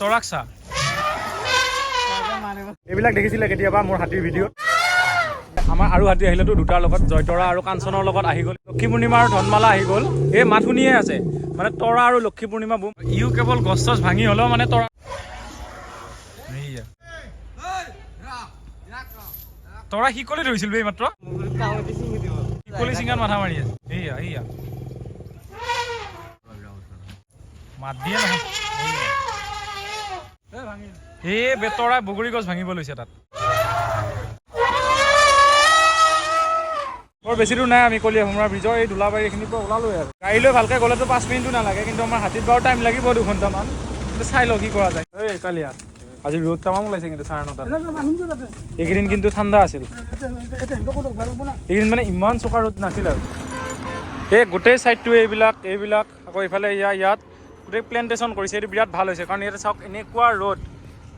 তৰাক চা এইবিলাক দেখিছিলে কেতিয়াবা মোৰ হাতীৰ ভিডিঅ' আমাৰ আৰু হাতী আহিলেতো দুটাৰ লগত জয়তৰা আৰু কাঞ্চনৰ লগত আহি গ'ল। লক্ষী পূৰ্ণিমা আৰু ধনমালা আহি গ'ল। এই মাত শুনিয়ে আছে। মানে তৰা আৰু লক্ষী পূৰ্ণিমা ইও কেৱল গছ চছ ভাঙি হ'লেও মানে তৰা। তৰা শিকলি ধৰিছিল এই মাত্ৰ। শিকলি চিঙাত মাথা মাৰি আছে। এইয়া এইয়া। মাত দিয়ে নহয়। এইয়া। এই বেতৰা বগৰী গছ ভাঙিব লৈছে তাত। বৰ বেছি দূৰ নাই আমি কলীয়া সোমৰা ব্ৰিজৰ এই দোলাবাৰী এইখিনিৰ পৰা ওলালোৱে আৰু। গাড়ী লৈ ভালকৈ গ'লেতো পাঁচ মিনিটো নালাগে কিন্তু আমাৰ হাতীত বাৰু টাইম লাগিব দুঘণ্টামান। কিন্তু চাই লওঁ কি কৰা যায়। এই কালিয়া আজি ৰ'দ তামাম ওলাইছে কিন্তু চাৰে নটাত। এইকেইদিন কিন্তু ঠাণ্ডা আছিল। এইকেইদিন মানে ইমান চোকা ৰ'দ নাছিল আৰু। এই গোটেই ছাইডটো এইবিলাক এইবিলাক। আকৌ ইফালে ইয়া ইয়াত গোটেই প্লেণ্টেশ্যন কৰিছে, এইটো বিৰাট ভালো হৈছে। কাৰণ ইয়াতে চাওক, এনেকুৱা ৰ'দ,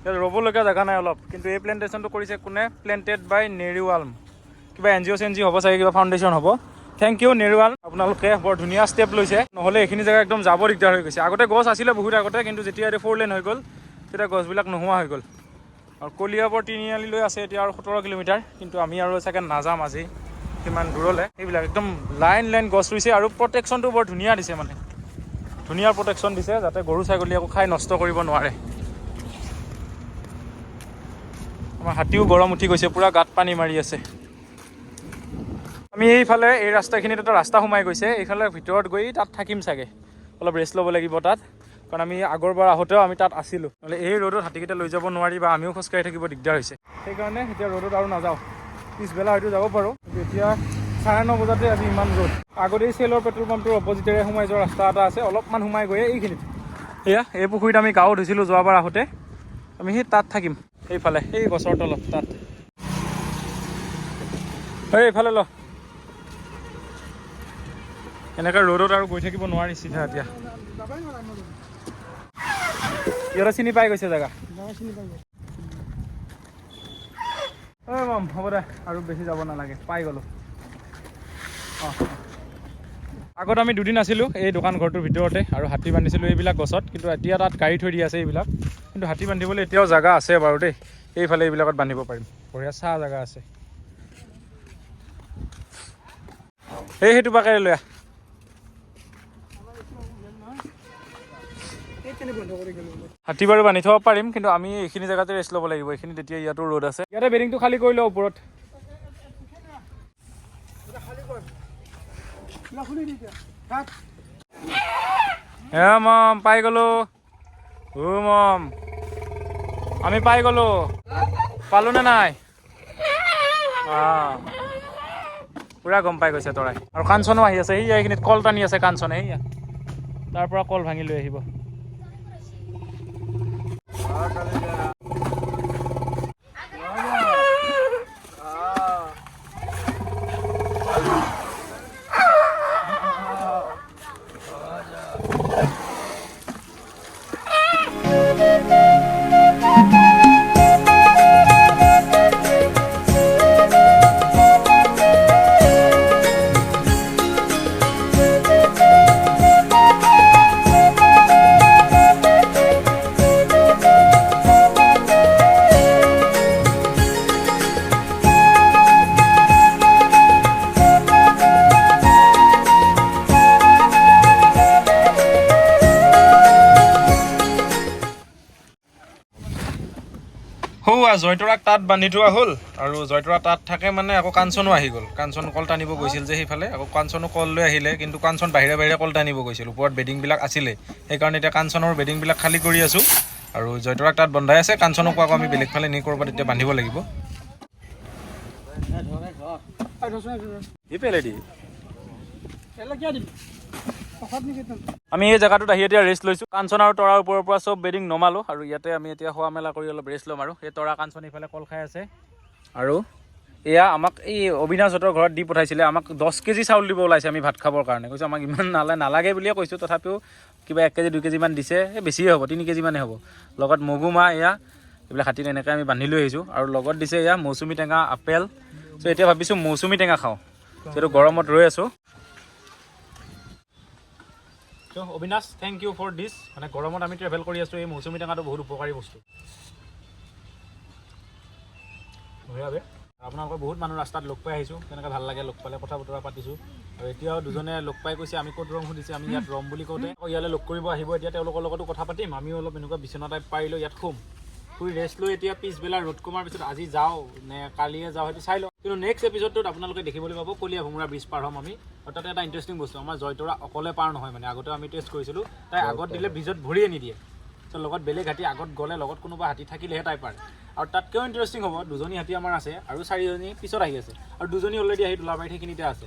ইয়াত ৰ'বলগীয়া জেগা নাই অলপ। কিন্তু এই প্লেণ্টেশ্যনটো কৰিছে কোনে? প্লেণ্টেড বাই নেৰিৱালম কিবা এন জি অ' চেন জি হ'ব চাগে, কিবা ফাউণ্ডেশ্যন হ'ব। থেংক ইউ নেৰুৱাল আপোনালোকে বৰ ধুনীয়া ষ্টেপ লৈছে। নহ'লে এইখিনি জেগা একদম যাব দিগদাৰ হৈ গৈছে। আগতে গছ আছিলে বহুত আগতে, কিন্তু যেতিয়া এতিয়া ফ'ৰ লেন হৈ গ'ল, তেতিয়া গছবিলাক নোহোৱা হৈ গ'ল। আৰু কলিয়াবৰ তিনিআলিলৈ আছে এতিয়া আৰু সোতৰ কিলোমিটাৰ, কিন্তু আমি আৰু চাগে নাযাম আজি। সিমান দূৰলৈ। সেইবিলাক একদম লাইন লাইন গছ ৰুইছে আৰু প্ৰটেকশ্যনটো বৰ ধুনীয়া দিছে মানে। ধুনীয়া প্ৰটেকশ্যন দিছে যাতে গৰু ছাগলী আকৌ খাই নষ্ট কৰিব নোৱাৰে। আমাৰ হাতীও গৰম উঠি গৈছে, পূৰা গাত পানী মাৰি আছে। আমি এইফালে, এই ৰাস্তাখিনিত এটা ৰাস্তা সোমাই গৈছে, এইফালে ভিতৰত গৈ তাত থাকিম চাগে। অলপ ৰেষ্ট ল'ব লাগিব তাত, কাৰণ আমি আগৰবাৰ আহোঁতেও আমি তাত আছিলোঁ। নহ'লে এই ৰ'দত হাতীকেইটা লৈ যাব নোৱাৰি বা আমিও খোজকাঢ়ি থাকিব দিগদাৰ হৈছে। সেইকাৰণে এতিয়া ৰ'দত আৰু নাযাওঁ। পিছবেলা হয়তো যাব পাৰোঁ। এতিয়া চাৰে ন বজাতে আজি ইমান ৰ'দ। আগতেই চেলৰ পেট্ৰল পাম্পটোৰ অপজিটেৰে সোমাই যোৱা ৰাস্তা এটা আছে, অলপমান সোমাই গৈ এইখিনিত। এয়া, এই পুখুৰীত আমি গাও ধুইছিলোঁ যোৱাবাৰ আহোঁতে। আমি সেই তাত থাকিম, সেইফালে, সেই গছৰ তলত, তাত। এই এইফালে ল। এনেকৈ ৰ'দত আৰু গৈ থাকিব নোৱাৰি চিধা এতিয়া। সিহঁতে চিনি পাই গৈছে জেগা? ঐ, মম, হ'ব দে, আৰু বেছি যাব নালাগে, পাই গ'লোঁ। আগত আমি দুদিন আছিলোঁ এই দোকান ঘৰটোৰ ভিতৰতে আৰু হাতী বান্ধিছিলোঁ এইবিলাক গছত কিন্তু এতিয়া তাত গাড়ী থৈ দি আছে এইবিলাক। কিন্তু হাতী বান্ধিবলৈ এতিয়াও জেগা আছে বাৰু দেই। এইফালে এইবিলাকত বান্ধিব পাৰিম। বঢ়িয়া চাহ জেগা আছে। সেই সেইটো পাকেৰে লৈ হাতী বাৰু বান্ধি থ'ব পাৰিম কিন্তু আমি এইখিনি জেগাতে ৰেষ্ট ল'ব লাগিব। এইখিনি তেতিয়া ইয়াতো ৰ'দ আছে। ইয়াতে বেডিংটো খালী কৰি লওঁ ওপৰত। হে মম, পাই গ'লো। ও মম, আমি পাই গ'লো। পালো নে নাই? পুৰা গম পাই গৈছে তৰাই। আৰু কাঞ্চনো আহি আছে সেইয়া এইখিনিত কল টানি আছে কাঞ্চনে সেইয়া তাৰ পৰা কল ভাঙি লৈ আহিব। সৌৱা জয়তৰাক তাত বান্ধি থোৱা হ'ল। আৰু জয়তৰা তাত থাকে মানে আকৌ কাঞ্চনো আহি গ'ল। কাঞ্চন কল টানিব গৈছিল যে সেইফালে। আকৌ কাঞ্চনো কল লৈ আহিলে কিন্তু কাঞ্চন বাহিৰে বাহিৰে কল টানিব গৈছিল। ওপৰত বেডিংবিলাক আছিলে। সেইকাৰণে এতিয়া কাঞ্চনৰ বেডিংবিলাক খালী কৰি আছোঁ। আৰু জয়তৰাক তাত বন্ধাই আছে। কাঞ্চনকো আকৌ আমি বেলেগ ফালে নি ক'ৰবাত এতিয়া বান্ধিব লাগিব। আমি এই জেগাটোত আহি এতিয়া ৰেষ্ট লৈছোঁ। কাঞ্চন আৰু তৰাৰ ওপৰৰ পৰা চব বেডিং নমালোঁ আৰু ইয়াতে আমি এতিয়া খোৱা মেলা কৰি অলপ ৰেষ্ট ল'ম আৰু। সেই তৰা কাঞ্চন ইফালে কল খাই আছে। আৰু এয়া আমাক এই অবিনাশহঁতৰ ঘৰত দি পঠাইছিলে। আমাক দহ কেজি চাউল দিব ওলাইছে আমি ভাত খাবৰ কাৰণে। কৈছোঁ আমাক ইমান নালাগে নালাগে বুলিয়ে কৈছোঁ। তথাপিও কিবা এক কেজি দুই কেজিমান দিছে। এই বেছিয়ে হ'ব তিনি কেজিমানে হ'ব। লগত মগু মাহ এয়া এইবিলাক হাতীত এনেকৈ আমি বান্ধি লৈ আহিছোঁ। আৰু লগত দিছে এয়া মৌচুমী টেঙা আপেল। চ' এতিয়া ভাবিছোঁ মৌচুমী টেঙা খাওঁ। যিহেতু গৰমত ৰৈ আছোঁ। তো Abinash thank you for this মানে গৰমত আমি ট্ৰেভেল কৰি আছোঁ এই মৌচুমী টেঙাটো বহুত উপকাৰী বস্তু। বঢ়িয়া বে। আপোনালোকৰ বহুত মানুহ ৰাস্তাত লগ পাই আহিছোঁ তেনেকৈ ভাল লাগে লগ পালে কথা বতৰা পাতিছোঁ। আৰু এতিয়াও দুজনে লগ পাই কৈছে আমি ক'ত ৰম সুধিছে আমি ইয়াত ৰম বুলি কওঁতে। ইয়ালৈ লগ কৰিব আহিব এতিয়া তেওঁলোকৰ লগতো কথা পাতিম। আমিও অলপ এনেকুৱা বিচনা টাইপ পাৰিলোঁ ইয়াত শুম। শুই ৰেষ্ট লৈ এতিয়া পিছবেলা ৰ'দ কমাৰ পিছত আজি যাওঁ নে কালিয়ে যাওঁ সেইটো চাই লওঁ। কিন্তু নেক্সট এপিছডটোত আপোনালোকে দেখিবলৈ পাব কলীয়া ভোমোৰা ব্ৰিজ পাৰ হ'ম আমি। আৰু তাতে এটা ইণ্টাৰেষ্টিং বস্তু আমাৰ জয়তৰা অকলে পাৰ নহয় মানে আগতে আমি টেষ্ট কৰিছিলোঁ। তাই আগত দিলে ব্ৰিজত ভৰিয়ে নিদিয়ে। চ' লগত বেলেগ হাতী আগত গ'লে লগত কোনোবা হাতী থাকিলেহে তাই পাৰে। আৰু তাতকৈও ইণ্টাৰেষ্টিং হ'ব দুজনী হাতী আমাৰ আছে আৰু চাৰিজনী পিছত আহি আছে। আৰু দুজনী অলৰেডি আহি তোলাবাৰীত সেইখিনিতে আছে।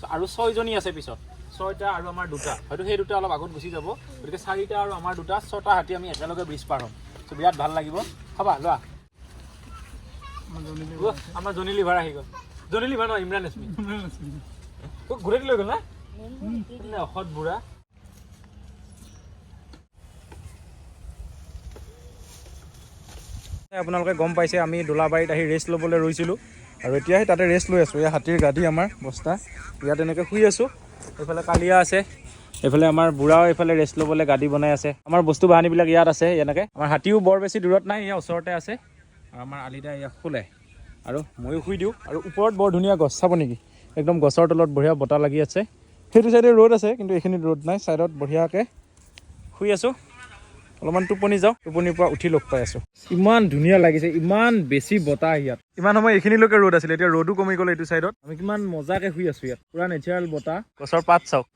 চ' আৰু ছয়জনী আছে পিছত। ছয়টা আৰু আমাৰ দুটা। হয়তো সেই দুটা অলপ আগত গুচি যাব। গতিকে চাৰিটা আৰু আমাৰ দুটা ছটা হাতী আমি একেলগে ব্ৰিজ পাৰ হ'ম। চ' বিৰাট ভালো লাগিব। খাবা লোৱা। আমাৰ জনী লিভাৰ আহি গ'ল। জনী লিভাৰ নহয় ইমৰাণ এছমি ঘূৰাই লৈ গ'ল না? অসৎ বুঢ়া? আপোনালোকে গম পাইছে আমি দোলাবাৰীত আহি ৰেষ্ট ল'বলৈ ৰৈছিলোঁ আৰু এতিয়া সেই তাতে ৰেষ্ট লৈ আছোঁ। এই হাতীৰ গাড়ী আমাৰ বস্তা। ইয়াত এনেকৈ শুই আছোঁ। এইফালে কালিয়া আছে। এইফালে আমাৰ বুঢ়াও এইফালে ৰেষ্ট ল'বলৈ গাড়ী বনাই আছে। আমাৰ বস্তু বাহানীবিলাক ইয়াত আছে এনেকৈ আমাৰ হাতীও বৰ বেছি দূৰত নাই ইয়াৰ ওচৰতে আছে। আৰু আমাৰ আলিদা ইয়াত শুলে। আৰু ময়ো শুই দিওঁ। আৰু ওপৰত বৰ ধুনীয়া গছ চাব নেকি? একদম গছৰ তলত বঢ়িয়া বতাহ লাগি আছে। সেইটো চাইডে ৰ'দ আছে কিন্তু এইখিনিত ৰ'দ নাই। ছাইডত বঢ়িয়াকৈ শুই আছোঁ। অলপমান টোপনি যাওঁ। টোপনিৰ পৰা উঠি লগ পাই আছোঁ। ইমান ধুনীয়া লাগিছে ইমান বেছি বতাহ ইয়াত। ইমান সময় এইখিনিলৈকে ৰ'দ আছিলে এতিয়া ৰ'দো কমি গ'ল এইটো চাইডত আমি কিমান মজাকে শুই আছোঁ ইয়াত। পুৰা নেচাৰেল বতাহ। গছৰ পাত চাওক।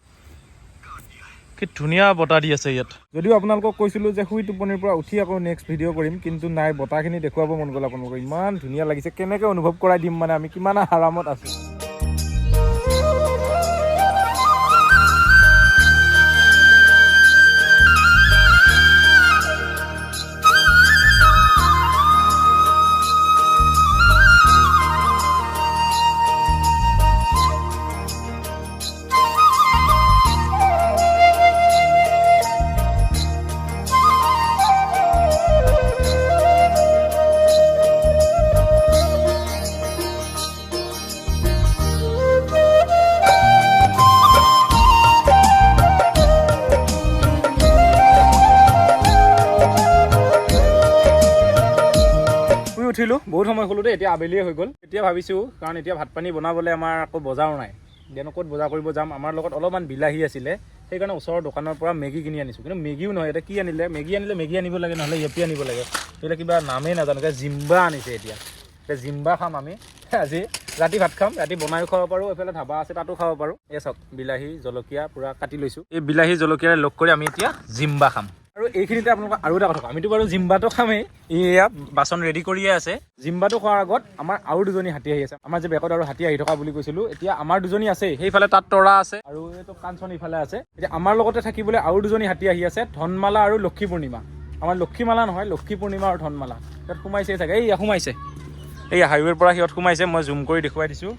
কি ধুনীয়া বতাহ দি আছে ইয়াত। যদিও আপোনালোকক কৈছিলোঁ যে শুই টোপনিৰ পৰা উঠি আকৌ নেক্সট ভিডিঅ' কৰিম কিন্তু নাই বতাহখিনি দেখুৱাব মন গ'ল আপোনালোকক ইমান ধুনীয়া লাগিছে কেনেকৈ অনুভৱ কৰাই দিম মানে আমি কিমান আৰামত আছোঁ। উঠিলোঁ। বহুত সময় শুলোঁ দেই এতিয়া আবেলিয়ে হৈ গ'ল। এতিয়া ভাবিছোঁ কাৰণ এতিয়া ভাত পানী বনাবলৈ আমাৰ আকৌ বজাৰো নাই। এতিয়ানো ক'ত বজাৰ কৰিব যাম আমাৰ লগত অলপমান বিলাহী আছিলে। সেইকাৰণে ওচৰৰ দোকানৰ পৰা মেগী কিনি আনিছোঁ। কিন্তু মেগীও নহয় এতিয়া কি আনিলে? মেগী আনিলে মেগী আনিব লাগে নহ'লে য়েপি আনিব লাগে। এইবিলাক কিবা নামেই নাজানো এতিয়া জিম্বা আনিছে এতিয়া। এতিয়া জিম্বা খাম আমি। আজি ৰাতি ভাত খাম ৰাতি বনাইও খাব পাৰোঁ এইফালে ধাবা আছে তাতো খাব পাৰোঁ। এই চাওক বিলাহী জলকীয়া পূৰা কাটি লৈছোঁ। এই বিলাহী জলকীয়াৰে লগ কৰি আমি এতিয়া জিম্বা খাম। আৰু এইখিনিতে আপোনালোকক আৰু এটা কথা কওঁ আমিতো বাৰু জিম্বাটো খামেই। এয়া বাচন ৰেডি কৰিয়ে আছে। জিম্বাটো খোৱাৰ আগত আমাৰ আৰু দুজনী হাতী আহি আছে। আমাৰ যে বেকত আৰু হাতী আহি থকা বুলি কৈছিলোঁ এতিয়া আমাৰ দুজনী আছে সেইফালে তাত তৰা আছে। আৰু এইটো কাঞ্চন ইফালে আছে। এতিয়া আমাৰ লগতে থাকিবলৈ আৰু দুজনী হাতী আহি আছে ধনমালা আৰু লক্ষী পূৰ্ণিমা। আমাৰ লক্ষীমালা নহয় লক্ষী পূৰ্ণিমা আৰু ধনমালা। তাত সোমাইছে চাগে। এইয়া সোমাইছে। এইয়া হাইৱেৰ পৰা সিহঁত সোমাইছে মই জুম কৰি দেখুৱাই দিছোঁ।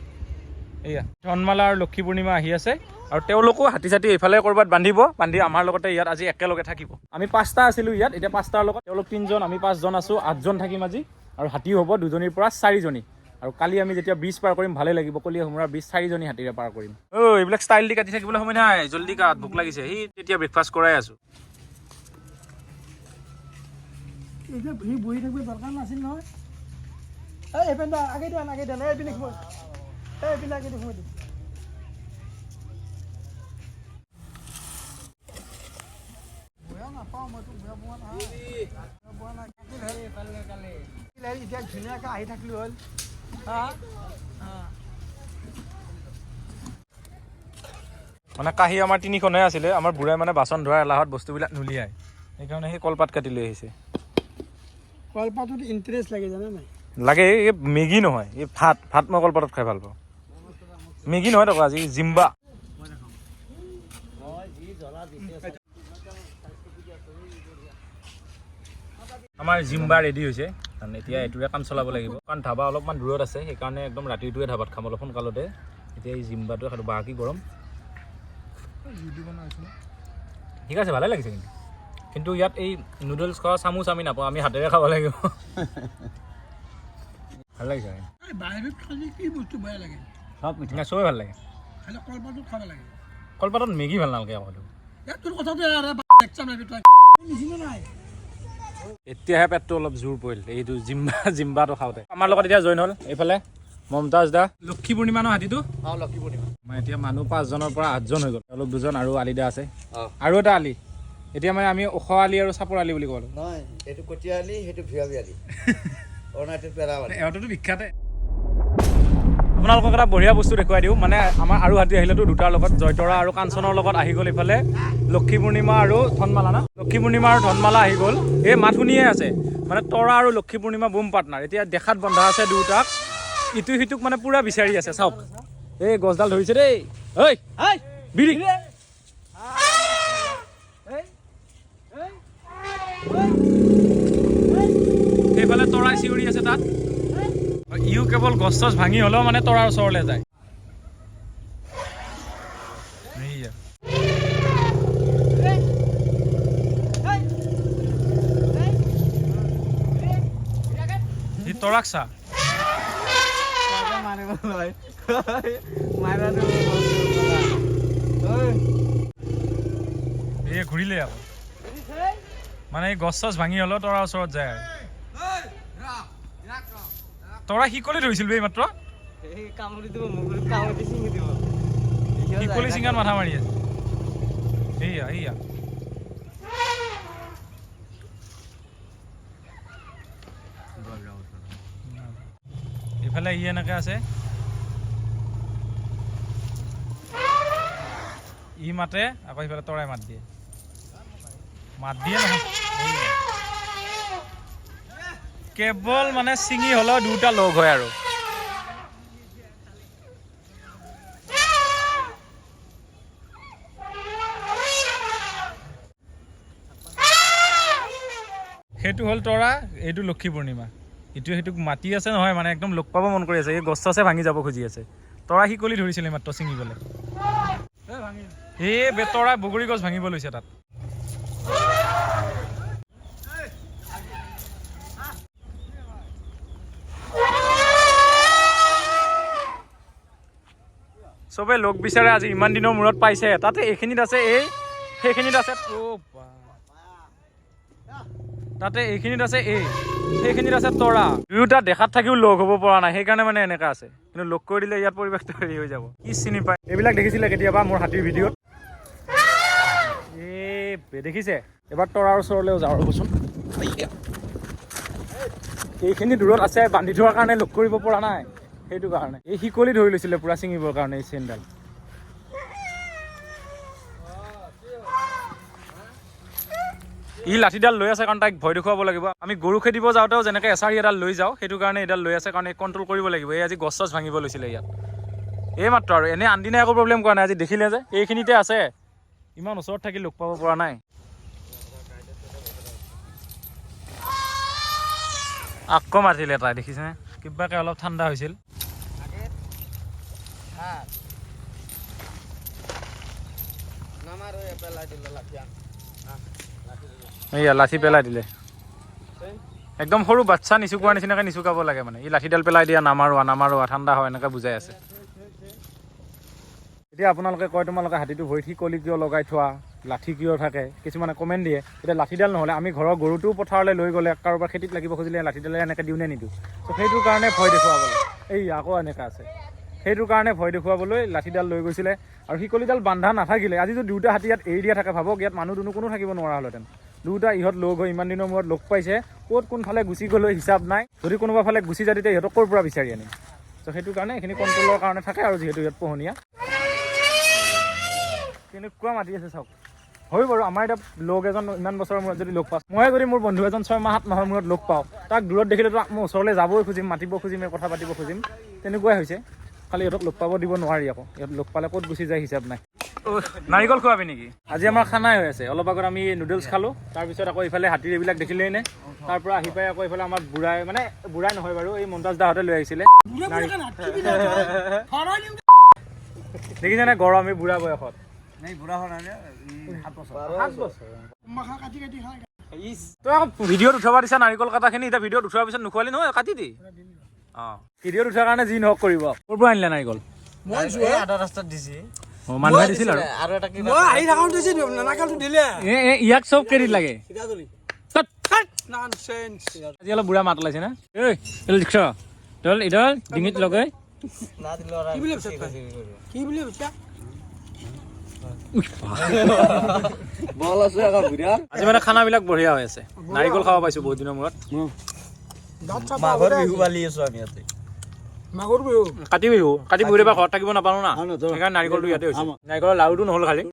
ধনমালা আৰু লক্ষী পূৰ্ণিমা আহি আছে। আৰু তেওঁলোকো হাতী চাতী এইফালে ক'ৰবাত বান্ধিব বান্ধি আমাৰ লগতে ইয়াত আজি একেলগে থাকিব। আমি পাঁচটা আছিলোঁ ইয়াত এতিয়া পাঁচটাৰ লগত তেওঁলোক তিনিজন আমি পাঁচজন আছোঁ আঠজন থাকিম আজি। আৰু হাতীও হ'ব দুজনীৰ পৰা চাৰিজনী। আৰু কালি আমি যেতিয়া ব্ৰিজ পাৰ কৰিম ভালেই লাগিব। কলীয়া সোমোৰা ব্ৰিজ চাৰিজনী হাতীৰে পাৰ কৰিম। অ' এইবিলাক ষ্টাইল দি কাটি থাকিবলৈ সময় নাই। জল্দি কাট ভোক লাগিছে। সি তেতিয়া ব্ৰেকফাষ্ট কৰাই আছোঁ। বহি থাকিব দৰকাৰ নাছিল নহয়। এতিয়া ধুনীয়াকৈ আহি থাকিলোঁ হ'ল। হা? হা। মানে কাঁহী আমাৰ তিনিখনহে আছিলে আমাৰ বুঢ়াই মানে বাচন ধোৱাৰ এলাহত বস্তুবিলাক নুলিয়াই। সেইকাৰণে সেই কলপাত কাটি লৈ আহিছে। কলপাতত ইণ্টাৰেষ্ট লাগে জানে নাই? লাগে এই মেগী নহয় এই ভাত ভাত মই কলপাতত খাই ভালো পাওঁ। মেগী নহয় টকা আজি জিম্বা। আমাৰ জিম্বা ৰেডি হৈছে কাৰণ এতিয়া এইটোৰে কাম চলাব লাগিব। কাৰণ ধাবা অলপমান দূৰত আছে সেইকাৰণে একদম ৰাতিটোৱে ধাবাত খাম অলপ সোনকালতে এতিয়া এই জিম্বাটোৱে খালোঁ বাকী গৰম। ঠিক আছে ভালে লাগিছে কিন্তু। কিন্তু ইয়াত এই নুডলছ খোৱা চামুচ আমি নাপাওঁ আমি হাতেৰে খাব লাগিব। ভালো লাগিছে। চব মিঠা চবেই ভালো লাগে। খালি কলপাতত খাব লাগে। কলপাতত মেগী ভালো নালাগে আকৌ তোৰ কথাটো এতিয়াহে পেটটো অলপ জোৰ পৰিল এইটো জিম্বা জিম্বাটো খাওঁতে। আমাৰ লগত এতিয়া জইন হ'ল এইফালে মমতাজ দা। লক্ষী পূৰ্ণিমা ন হাতীটো? অঁ লক্ষী পূৰ্ণিমা। মানে এতিয়া মানুহ পাঁচজনৰ পৰা আঠজন হৈ গ'ল। তেওঁলোক দুজন আৰু আলি দা আছে। আৰু এটা আলি। এতিয়া মানে আমি ওখ আলি আৰু চাপৰ আলি বুলি ক'লো নহয় এইটো কটীয়া আলি সেইটো ভিয়াবি আলি। অৰুণাচল পেৰা আলি। এওঁটোতো বিখ্যাতে। আপোনালোকক এটা বঢ়িয়া বস্তু দেখুৱাই দিওঁ। মানে আমাৰ আৰু হাতী আহিলেতো দুটাৰ লগত জয়তৰা আৰু কাঞ্চনৰ লগত আহি গ'ল ইফালে। লক্ষী পূৰ্ণিমা আৰু ধনমালা না? লক্ষী পূৰ্ণিমা আৰু ধনমালা আহি গ'ল। এই মাত শুনিয়ে আছে। মানে তৰা আৰু লক্ষী পূৰ্ণিমা বুম পাৰ্টনাৰ এতিয়া দেখাত বন্ধা আছে দুয়োটাক। ইটো সিটোক মানে পূৰা বিচাৰি আছে। চাওক। এই গছডাল ধৰিছে দেই। ঐ বিৰি গছ চছ ভাঙি হ'লেও মানে তৰাৰ ওচৰলৈ যায়। তৰাক চা। এই ঘূৰিলে আকৌ। মানে এই গছ চছ ভাঙি হ'লেও তৰাৰ ওচৰত যায় আৰু। তৰা শিকলি ধৰিছিল এই মাত্ৰ। শিকলি চিঙাত মাথা মাৰি আছে। এইয়া এইয়া। ইফালে ই এনেকে আছে। ই মাতে আকৌ ইফালে তৰাই মাত দিয়ে। মাত দিয়ে নহয়। কেৱল মানে ছিঙি হ'লেও দুটা লগ হয় আৰু। সেইটো হ'ল তৰা এইটো লক্ষী পূৰ্ণিমা। ইটো সেইটোক মাতি আছে নহয় মানে একদম লগ পাব মন কৰি আছে। এই গছ চছে ভাঙি যাব খুজি আছে। তৰা শিকলি ধৰিছিলে মাত্ৰ ছিঙিবলৈ। এই বেতৰা বগৰী গছ ভাঙিব লৈছে তাত। চবে লগ বিচাৰে আজি ইমান দিনৰ মূৰত পাইছে। তাতে এইখিনিত আছে এই, সেইখিনিত আছে তাতে এইখিনিত আছে এই, সেইখিনিত আছে তৰা। দুয়োটা দেখাত থাকিও লগ হ'ব পৰা নাই, সেইকাৰণে মানে এনেকা আছে। কিন্তু লগ কৰি দিলে ইয়াত পৰিৱেশটো হেৰি হৈ যাব। কি চিনি পায়? এইবিলাক দেখিছিলে কেতিয়াবা মোৰ হাতীৰ ভিডিঅ'ত। এই দেখিছে? এবাৰ তৰাৰ ওচৰলৈও যাওঁ ৰ'বচোন। এইখিনি দূৰত আছে, বান্ধি থোৱাৰ কাৰণে লগ কৰিব পৰা নাই। সেইটো কাৰণে। এই শিকলি ধৰি লৈছিলে, পুৰা ছিঙিবৰ কাৰণে এই চেইনডাল। ই লাঠিডাল লৈ আছে কাৰণ তাইক ভয় দেখুৱাব লাগিব। আমি গৰু খেদিব যাওঁতেও যেনেকৈ এচাৰি এডাল লৈ যাওঁ, সেইটো কাৰণে এইডাল লৈ আছে কাৰণ এই কণ্ট্ৰল কৰিব লাগিব। এই আজি গছ চছ ভাঙিব লৈছিলে ইয়াত। এই মাত্ৰ আৰু এনেই আনদিনা একো প্ৰব্লেম কৰা নাই, আজি দেখিলে যে। এইখিনিতে আছে। ইমান ওচৰত থাকি লগ পাব পৰা নাই। আকৌ মাতিলে তাই, দেখিছেনে? কিবাকে অলপ ঠাণ্ডা হৈছিল। এইয়া লাঠি পেলাই দিলে একদম সৰু বাচ্চা নিচুকোৱাৰ নিচিনাকৈ নিচুকাব লাগে মানে ই লাঠিডাল পেলাই দিয়া নামাৰোৱা নামাৰোৱা ঠাণ্ডা হয় এনেকৈ বুজাই আছে এতিয়া আপোনালোকে কয় তোমালোকে হাতীটো ভৰিত শিকলি কিয় লগাই থোৱা লাঠি কিয় থাকে কিছুমানে কমেণ্ট দিয়ে এতিয়া লাঠিডাল নহ'লে আমি ঘৰৰ গৰুটোও পথাৰলৈ লৈ গ'লে কাৰোবাৰ খেতিত লাগিব খুজিলে লাঠিডালে এনেকৈ দিওঁ নে নিদিওঁ? ত' সেইটো কাৰণে ভয় দেখুৱাবলৈ এই আকৌ এনেকৈ আছে। সেইটো কাৰণে ভয় দেখুৱাবলৈ লাঠিডাল লৈ গৈছিলে। আৰু শিকলিডাল বান্ধা নাথাকিলে আজি যদি দুটা হাতী ইয়াত এৰি দিয়া থাকে ভাবক ইয়াত মানুহ দুনো কোনো থাকিব নোৱাৰা হ'লহেঁতেন। দুটা ইহঁত লগ হৈ ইমান দিনৰ মূৰত লগ পাইছে ক'ত কোনফালে গুচি গ'লৈ হিচাপ নাই। যদি কোনোবা ফালে গুচি যায় তেতিয়া ইহঁতক ক'ৰ পৰা বিচাৰি আনিম? ত' সেইটো কাৰণে এইখিনি কণ্ট্ৰলৰ কাৰণে থাকে আৰু যিহেতু ইয়াত পোহনীয়া। কেনেকুৱা মাতি আছে চাওক। হয় বাৰু আমাৰ এতিয়া লগ এজন ইমান বছৰৰ মূৰত যদি লগ পাওঁ। মই যদি মোৰ বন্ধু এজন ছয় মাহ সাত মাহৰ মূৰত লগ পাওঁ তাক দূৰত দেখিলেতো মই ওচৰলৈ যাবই খুজিম মাতিব খুজিম এই কথা পাতিব খুজিম। তেনেকুৱাই হৈছে। খালি ইহঁতক লগ পাব দিব নোৱাৰি আকৌ। ইহঁত লগ পালে ক'ত গুচি যায় হিচাপ নাই। নাৰিকল খোৱাবি নেকি? আজি আমাৰ খানাই হৈ আছে। অলপ আগত আমি নুডলছ খালোঁ। তাৰপিছত আকৌ ইফালে হাতীৰ এইবিলাক দেখিলেই নে? তাৰ পৰা আহি পাই আকৌ এইফালে আমাৰ বুঢ়াই মানে বুঢ়াই নহয় বাৰু এই মন্তাজ দাহঁতে লৈ আহিছিলে। দেখিছেনে গৰম এই বুঢ়া বয়সত? তই আকৌ ভিডিঅ'ত উঠাব দিছা নাৰিকল কাটাখিনি এতিয়া ভিডিঅ'ত উঠোৱাৰ পিছত নোখোৱালি নহয় কাটি দি। ভিডিঅ'ত উঠাৰ কাৰণে যি নহওক কৰিব। ক'ৰ পৰা আনিলে নাৰিকল মই আধা ৰাস্তাত দিছে। মানুহে দিছিল আৰু। ইয়াক চব ক্ৰেডিট লাগে। আজি অলপ বুঢ়া মাত ওলাইছে না? ঐ ডিঙিত লগাই কি বুলি ভাবিছা আজি মানে খানাবিলাক বঢ়িয়া হৈ আছে। নাৰিকল খাব পাইছো বহুত দিনৰ মূৰত। মাঘৰ বিহু পালি আছো আমি ইয়াতে। মাঘৰ বিহু। কাতি বিহু কাতি বিহুত এবাৰ ঘৰত থাকিব নাপালো না। সেইকাৰণে নাৰিকলটো ইয়াতে হৈছে। নাৰিকলৰ লাড়ুটো নহ'ল খালি।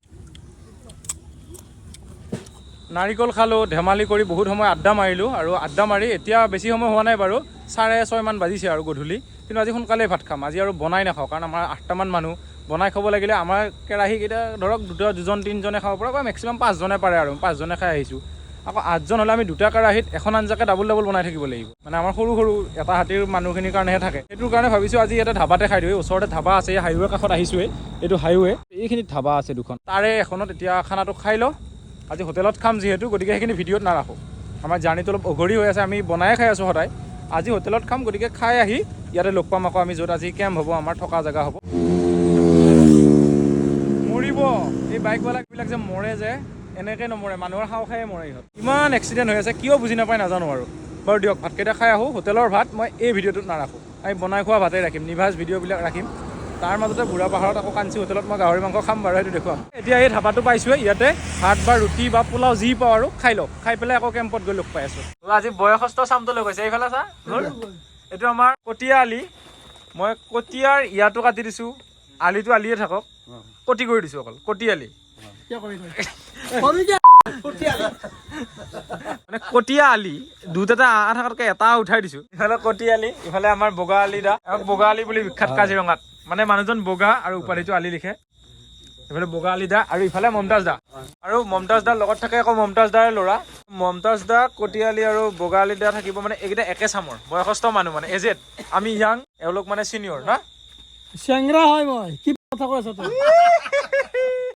নাৰিকল খালোঁ ধেমালি কৰি বহুত সময় আড্ডা মাৰিলোঁ আৰু আড্ডা মাৰি এতিয়া বেছি সময় হোৱা নাই বাৰু চাৰে ছয়মান বাজিছে আৰু গধূলি। কিন্তু আজি সোনকালে ভাত খাম। আজি আৰু বনাই নাখাওঁ কাৰণ আমাৰ আঠটামান মানুহ। বনাই খাব লাগিলে আমাৰ কেৰাহীকেইটা ধৰক দুটা দুজন তিনিজনে খাব পাৰে বা মেক্সিমাম পাঁচজনে পাৰে আৰু। পাঁচজনে খাই আহিছোঁ। আকৌ আঠজন হ'লে আমি দুটা কেৰাহীত এখন আঞ্জাকে ডাবল ডাবল বনাই থাকিব লাগিব। মানে আমাৰ সৰু সৰু এটা হাতীৰ মানুহখিনিৰ কাৰণেহে থাকে। সেইটোৰ কাৰণে ভাবিছোঁ আজি ইয়াতে ধাবাতে খাই দিওঁ। ওচৰতে ধাবা আছে এই হাইৱেৰ কাষত আহিছোঁৱে এইটো হাইৱে। এইখিনিত ধাবা আছে দুখন। তাৰে এখনত এতিয়া খানাটো খাই লওঁ আজি হোটেলত খাম যিহেতু গতিকে সেইখিনি ভিডিঅ'ত নাৰাখোঁ। আমাৰ জাৰ্ণিটো অলপ অঘৰী হৈ আছে আমি বনায়ে খাই আছোঁ সদায়। আজি হোটেলত খাম গতিকে খাই আহি ইয়াতে লগ পাম আকৌ আমি য'ত আজি কেম্প হ'ব আমাৰ থকা জেগা হ'ব। মৰিব। এই বাইকৱালাবিলাক যে মৰে যে এনেকৈ নমৰে মানুহৰ সাও খায়ে মৰে ইহঁত। ইমান এক্সিডেণ্ট হৈ আছে কিয় বুজি নাপায় নাজানো আৰু। বাৰু দিয়ক ভাতকেইটা খাই আহোঁ হোটেলৰ ভাত মই এই ভিডিঅ'টোত নাৰাখোঁ। আমি বনাই খোৱা ভাতেই ৰাখিম নিভাজ ভিডিঅ'বিলাক ৰাখিম। তাৰ মাজতে বুঢ়া পাহাৰত আকৌ কাঞ্চি হোটেলত মই গাহৰি মাংস খাম বাৰু সেইটো দেখুৱাম। এতিয়া এই ধাবাটো পাইছোঁৱে ইয়াতে ভাত বা ৰুটি বা পোলাও যি পাওঁ আৰু খাই লওঁ। খাই পেলাই আকৌ কেম্পত গৈ লগ পাই আছোঁ। আজি বয়সস্থ চামটো লৈ গৈছে এইফালে চা এইটো আমাৰ কটীয়া আলি। মই কটীয়াৰ ইয়াতো কাটি দিছোঁ আলিটো আলিয়ে থাকক। কটি কৰি দিছোঁ অকল কটি আলি মানে কটীয়া আলি দুটা আ থকাতকৈ এটা উঠাই দিছোঁ। ইফালে কটি আলি ইফালে আমাৰ বগা আলি দা। বগা আলি বুলি বিখ্যাত কাজিৰঙাত। মানে মানুহজন বগা আৰু উপাধিটো আলি লিখে। ইফালে বগা আলি দা আৰু ইফালে মমতাজ দা। আৰু মমতাজ দাৰ লগত থাকে আকৌ মমতাজ দাৰ ল'ৰা। মমতাজ দা কটিয়ালি আৰু বগা আলি দা থাকিব মানে এইকেইটা একে চামৰ বয়সস্থ মানুহ মানে এজেড। আমি ইয়াং এওঁলোক মানে চিনিয়ৰ না? চেংৰা হয় মই। কি কথা কৈ আছ তই?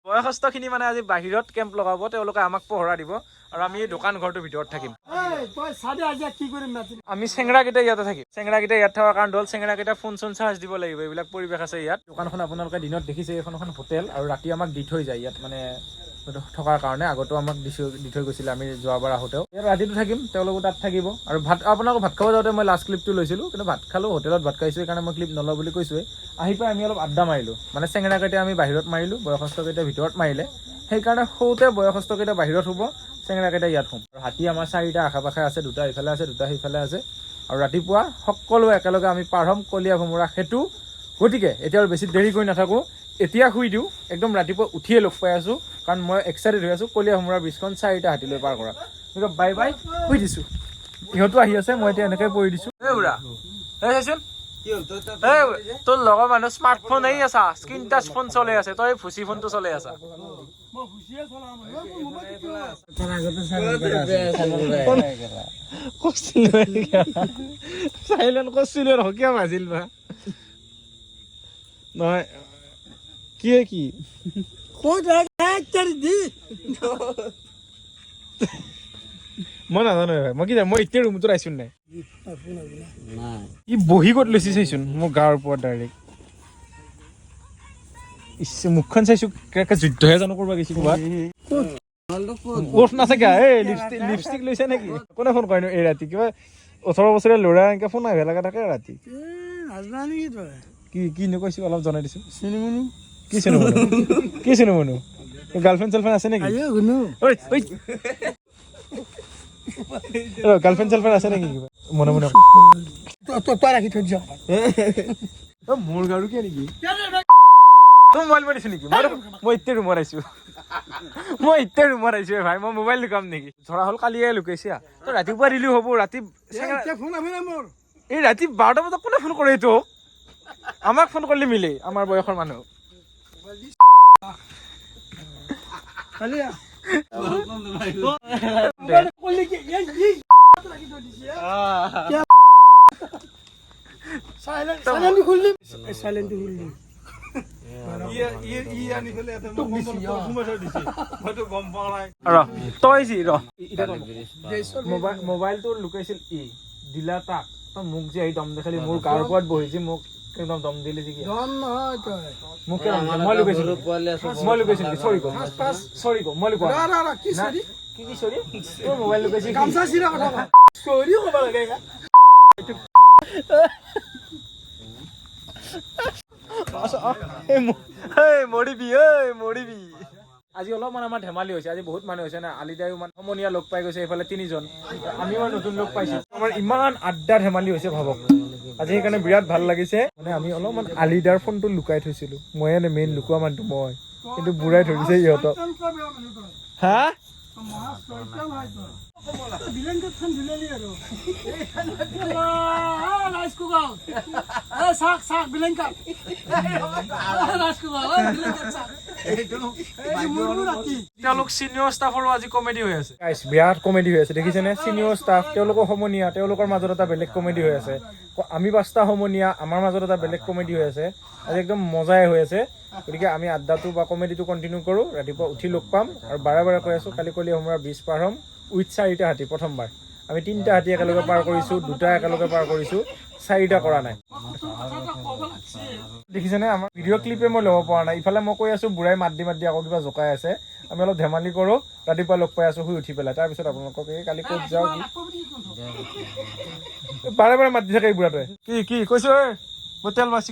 বয়সস্থখিনি মানে আজি বাহিৰত কেম্প লগাব তেওঁলোকে আমাক পহৰা দিব আৰু আমি এই দোকান ঘৰটোৰ ভিতৰত থাকিম। আমি চেংৰাকেইটা ইয়াতে থাকিম। চেংৰাকেইটা ইয়াত থকাৰ কাৰণ হ'ল চেংৰাকেইটা ফোন চোন চাৰ্জ দিব লাগিব। এইবিলাক পৰিৱেশ আছে ইয়াত। দোকানখন আপোনালোকে দিনত দেখিছে এইখন এখন হোটেল আৰু ৰাতি আমাক দি থৈ যায় ইয়াত মানে থকাৰ কাৰণে আগতো আমাক দি দি থৈ গৈছিলে, আমি যোৱাবাৰ আহোঁতেও। ইয়াত ৰাতিটো থাকিম, তেওঁলোকো তাত থাকিব। আৰু ভাত, আপোনালোকক ভাত খাব যাওঁতে মই লাষ্ট ক্লিপটো লৈছিলোঁ, কিন্তু ভাত খালোঁ, হোটেলত ভাত খাইছোঁ, সেইকাৰণে মই ক্লিপ নলওঁ বুলি কৈছোঁৱে আহি পাই আমি অলপ আড্ডা মাৰিলোঁ। মানে চেংৰাকেইটা আমি বাহিৰত মাৰিলোঁ, বয়সস্থকেইটা ভিতৰত মাৰিলে। সেইকাৰণে সৰুতে বয়সস্থকেইটা বাহিৰত শুব চেংৰাকেইটা ইয়াত শুম। আৰু হাতী আমাৰ চাৰিটা আশে পাশে আছে, দুটা ইফালে আছে, দুটা সিফালে আছে। আৰু ৰাতিপুৱা সকলো একেলগে আমি পাৰ হ'ম, কলীয়া ভোমোৰা সেতু। গতিকে, এতিয়া আৰু বেছি দেৰি কৰি নাথাকোঁ। এতিয়া শুই দিওঁ একদম ৰাতিপুৱা উঠিয়ে লগ পাই আছোঁ কাৰণ মই এক্সাইটেড হৈ আছোঁ কলীয়া ভোমোৰা ব্ৰিজখন চাৰিটা হাতীলৈ পাৰ কৰা। গতিকে বাই বাই শুই দিছোঁ। ইহঁতো আহি আছে মই এতিয়া এনেকৈ পৰি দিছোঁ। এই চাইচোন। তোৰ লগৰ মানুহ স্মাৰ্টফোন আহি আছা স্ক্ৰীন টাচ ফোন চলাই আছে তই ভুচি ফোনটো চলাই আছা। এই, চাইলেণ্ট কৰিছিলো আৰু কিয় বা। নহয় কি কি? তেৰি দি। মই নাজানো মই কি জানো মই এতিয়া ৰুমটোত আহিছো নাই? ই বহি ক'ত লৈছে চাইছোন মোৰ গাৰ ওপৰত ডাইৰেক্ট ইচ্ছা মুখখন চাইছো কেনেকৈ যুদ্ধহে জানো কৰিব গৈছে ক'ৰবাত। ওঠ নাথাকে এই লিপষ্টিক লিপষ্টিক লৈছে নেকি? কোনে ফোন কৰেনো এই ৰাতি? কিবা ওঠৰ বছৰীয়া ল'ৰা এনেকৈ ফোন আহিব লগা থাকে ৰাতি। কি কিনো কৈছো অলপ জনাই দিছো চিনি মুনি কি মনো? কি চিনো মনো? গাৰ্লফ্ৰেণ্ড চাৰ্লফ্ৰেণ্ড আছে নেকি? শুনো। ঐ ঐ। গাৰ্লফ্ৰেণ্ড চাৰ্লফ্ৰেণ্ড আছে নেকি? কিবা মনে। মনে তই- ৰাখি থৈ দিছ মোৰ গাৰু কিয় নেকি? তই মোবাইল মাৰিছো নেকি? মই এতিয়া ৰুমত আহিছো। মই এতিয়া ৰুমত আহিছো ভাই মই মোবাইল লুকাম নেকি? ধৰা হ'ল কালিয়ে লুকাইছে তই ৰাতিপুৱা দিলেও হ'ব ৰাতি এই ৰাতি বাৰটা বজাত কোনে ফোন কৰে এইটো? আমাক ফোন কৰিলে মিলে আমাৰ বয়সৰ মানুহ। মোবাইলটো লুকাইছিল ই। দিলা তাক। তই মোক যে আহি দম দেখালি মোৰ গাৰ ওপৰত বহি যে মোক। একদম দম দিলি নেকি দম নহয় তই? মই লুকাইছিলো মই লুকাইছিলো নেকি? চৰি ক চৰি ক মই লুকুৱা ৰ ৰ কি চৰি কি কি চৰি তোৰ মোবাইল লুকাইছে কি? গামচা চিৰা কথা চৰি ক'ব লাগে মৰিবি ঐ মৰিবি আজি অলপমান আমাৰ ধেমালি হৈছে আজি বহুত মানুহ হৈছে না। আলিদায়ো মানে সমনীয়া লগ পাই গৈছে এইফালে তিনিজন। আমি মানে নতুন লগ পাইছো। আমাৰ ইমান আড্ডা ধেমালি হৈছে ভাবক। আজি সেইকাৰণে বিৰাট ভালো লাগিছে। মানে আমি অলপমান আলিদাৰ ফোনটো লুকাই থৈছিলো। মই এনে মেইন লুকোৱা মানুহটো মই। কিন্তু বুঢ়াই ধৰিছে তই হা? কাপ তেওঁলোক চিনিয়ৰ ষ্টাফৰো আজি কমেডি হৈ আছে। বিৰাট কমেডি হৈ আছে। দেখিছেনে চিনিয়ৰ ষ্টাফ তেওঁলোকৰ সমনীয়া তেওঁলোকৰ মাজত এটা বেলেগ কমেডি হৈ আছে। আমি পাঁচটা সমনীয়া আমাৰ মাজত এটা বেলেগ কমেডি হৈ আছে। আজি একদম মজাই হৈ আছে। গতিকে আমি আড্ডাটো বা কমেডিটো কণ্টিনিউ কৰোঁ। ৰাতিপুৱা উঠি লগ পাম আৰু বাৰে বাৰে কৈ আছোঁ কালি কলি সমৰা ব্ৰিজ পাৰ হ'ম। উইথ চাৰিটা হাতী প্ৰথমবাৰ। আমি তিনিটা হাতী একেলগে পাৰ কৰিছোঁ দুটা একেলগে পাৰ কৰিছোঁ। চাৰিটা কৰা নাই। দেখিছেনে আমাৰ ভিডিঅ' ক্লিপে মই ল'ব পৰা নাই। ইফালে মই কৈ আছো, বুঢ়াই মাত দি মাত দি আকৌ কিবা জোকাই আছে। আমি অলপ ধেমালি কৰোঁ, ৰাতিপুৱা লগ পাই আছো, শুই উঠি পেলাই। তাৰপিছত আপোনালোকক এই কালি ক'ত যাওঁ কি? বাৰে বাৰে মাতি থাকে এই বুঢ়াটোৱে। কি কি? কৈছো মই তেল বাচি